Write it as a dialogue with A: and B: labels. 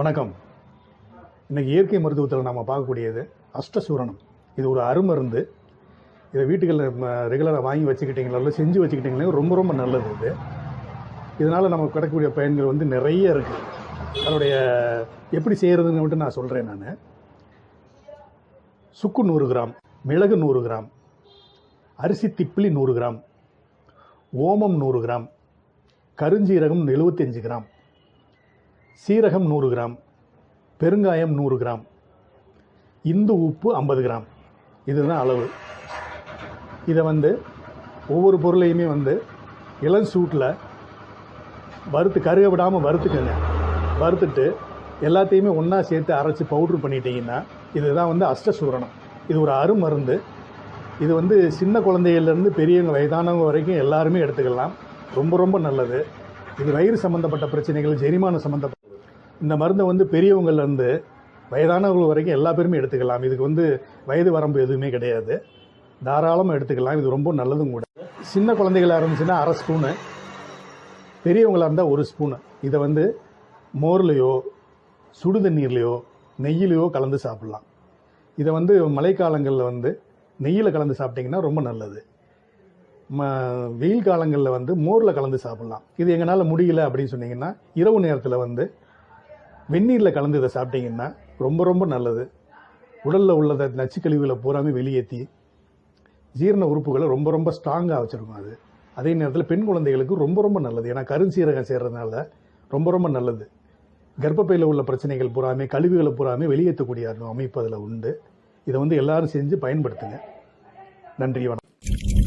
A: வணக்கம். இன்றைக்கி இயற்கை மருத்துவத்தில் நம்ம பார்க்கக்கூடியது அஷ்டசூரணம். இது ஒரு அருமருந்து. இதை வீட்டுகளில் ரெகுலராக வாங்கி வச்சுக்கிட்டிங்களா? செஞ்சு வச்சுக்கிட்டீங்களே? ரொம்ப ரொம்ப நல்லது இது. இதனால் நமக்கு கிடைக்கக்கூடிய பயன்கள் வந்து நிறைய இருக்குது அதனுடைய எப்படி செய்கிறதுன்னு மட்டும் நான் சொல்கிறேன் நான். சுக்கு நூறு கிராம் மிளகு நூறு கிராம் அரிசி திப்பிலி நூறு கிராம் ஓமம் நூறு கிராம் கருஞ்சீரகம் 75 கிராம் சீரகம் நூறு கிராம் பெருங்காயம் நூறு கிராம் இந்து உப்பு ஐம்பது கிராம். இதுதான் அளவு. இதை வந்து ஒவ்வொரு பொருளையுமே வந்து இளம் சூட்டில் வறுத்து கருக விடாமல் வறுத்துக்கங்க. வறுத்துட்டு எல்லாத்தையுமே ஒன்றா சேர்த்து அரைச்சி பவுட்ரு பண்ணிட்டீங்கன்னா இதுதான் வந்து அஷ்டசூரணம். இது ஒரு அருமருந்து. இது வந்து சின்ன குழந்தைகள்லேருந்து பெரியவங்க வயதானவங்க வரைக்கும் எல்லாருமே எடுத்துக்கலாம். ரொம்ப ரொம்ப நல்லது. இது வயிறு சம்மந்தப்பட்ட பிரச்சனைகள் ஜெரிமானம் சம்மந்தப்பட்ட இந்த மருந்தை வந்து பெரியவங்கள்லேருந்து வயதானவர்கள் வரைக்கும் எல்லா பேருமே எடுத்துக்கலாம். இதுக்கு வந்து வயது வரம்பு எதுவுமே கிடையாது. தாராளமாக எடுத்துக்கலாம். இது ரொம்ப நல்லதும் கூட. சின்ன குழந்தைகளாக இருந்துச்சுன்னா அரை ஸ்பூனு. பெரியவங்களாக இருந்தால் ஒரு ஸ்பூனு. இதை வந்து மோர்லேயோ சுடு தண்ணீர்லேயோ நெய்யிலையோ கலந்து சாப்பிட்லாம். இதை வந்து மழைக்காலங்களில் வந்து நெய்யில் கலந்து சாப்பிட்டிங்கன்னா ரொம்ப நல்லது. ம வெயில் காலங்களில் வந்து மோரில் கலந்து சாப்பிட்லாம். இது எங்களால் முடியல அப்படின்னு சொன்னிங்கன்னா இரவு நேரத்தில் வந்து வெந்நீரில் கலந்து இதை சாப்பிட்டீங்கன்னா ரொம்ப ரொம்ப நல்லது. உடலில் உள்ள நச்சுக்கழிவுகளை பூராமே வெளியேற்றி ஜீரண உறுப்புகளை ரொம்ப ரொம்ப ஸ்ட்ராங்காக வச்சுருக்கும் அது. அதே நேரத்தில் பெண் குழந்தைகளுக்கு ரொம்ப ரொம்ப நல்லது. ஏன்னா கருஞ்சீரகம் சேர்றதுனால ரொம்ப ரொம்ப நல்லது. கர்ப்பப்பையில் உள்ள பிரச்சனைகள் பூராமே கழிவுகளை பூராமே வெளியேற்றக்கூடிய அமைப்பு அதில் உண்டு. இதை வந்து எல்லாரும் செஞ்சு பயன்படுத்துங்க. நன்றி வணக்கம்.